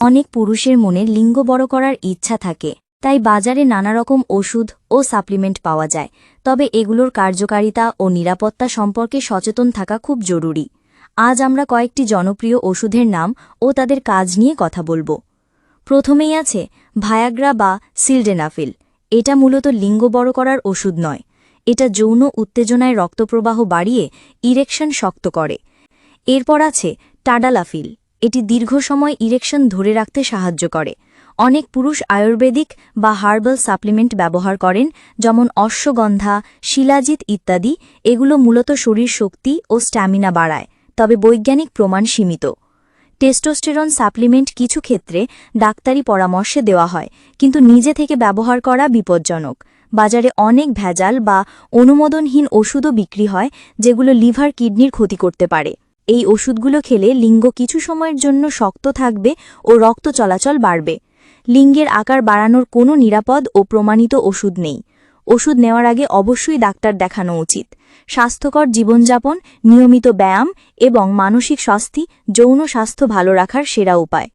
অনেক পুরুষের মনে লিঙ্গ বড় করার ইচ্ছা থাকে, তাই বাজারে নানা রকম ওষুধ ও সাপ্লিমেন্ট পাওয়া যায়, তবে এগুলোর কার্যকারিতা ও নিরাপত্তা সম্পর্কে সচেতন থাকা খুব জরুরি। আজ আমরা কয়েকটি জনপ্রিয় ওষুধের নাম ও তাদের কাজ নিয়ে কথা বলব। প্রথমেই আছে ভায়াগ্রা বা সিলডেনাফিল। এটা মূলত লিঙ্গ বড় করার ওষুধ নয়। এটা যৌন উত্তেজনায় রক্তপ্রবাহ বাড়িয়ে ইরেকশন শক্ত করে। এরপর আছে টাডালাফিল। এটি দীর্ঘ সময় ইরেকশন ধরে রাখতে সাহায্য করে। অনেক পুরুষ আয়ুর্বেদিক বা হার্বাল সাপ্লিমেন্ট ব্যবহার করেন, যেমন অশ্বগন্ধা, শিলাজিৎ ইত্যাদি। এগুলো মূলত শরীর শক্তি ও স্ট্যামিনা বাড়ায়, তবে বৈজ্ঞানিক প্রমাণ সীমিত। টেস্টোস্টেরন সাপ্লিমেন্ট কিছু ক্ষেত্রে ডাক্তারি পরামর্শে দেওয়া হয়, কিন্তু নিজে থেকে ব্যবহার করা বিপজ্জনক। বাজারে অনেক ভেজাল বা অনুমোদনহীন ওষুধও বিক্রি হয়, যেগুলো লিভার কিডনির ক্ষতি করতে পারে। এই ওষুধগুলো খেলে লিঙ্গ কিছু সময়ের জন্য শক্ত থাকবে ও রক্ত চলাচল বাড়বে। লিঙ্গের আকার বাড়ানোর কোনো নিরাপদ ও প্রমাণিত ওষুধ নেই। ওষুধ নেওয়ার আগে অবশ্যই ডাক্তার দেখানো উচিত। স্বাস্থ্যকর জীবনযাপন, নিয়মিত ব্যায়াম এবং মানসিক স্বাস্থ্য যৌন স্বাস্থ্য ভালো রাখার সেরা উপায়।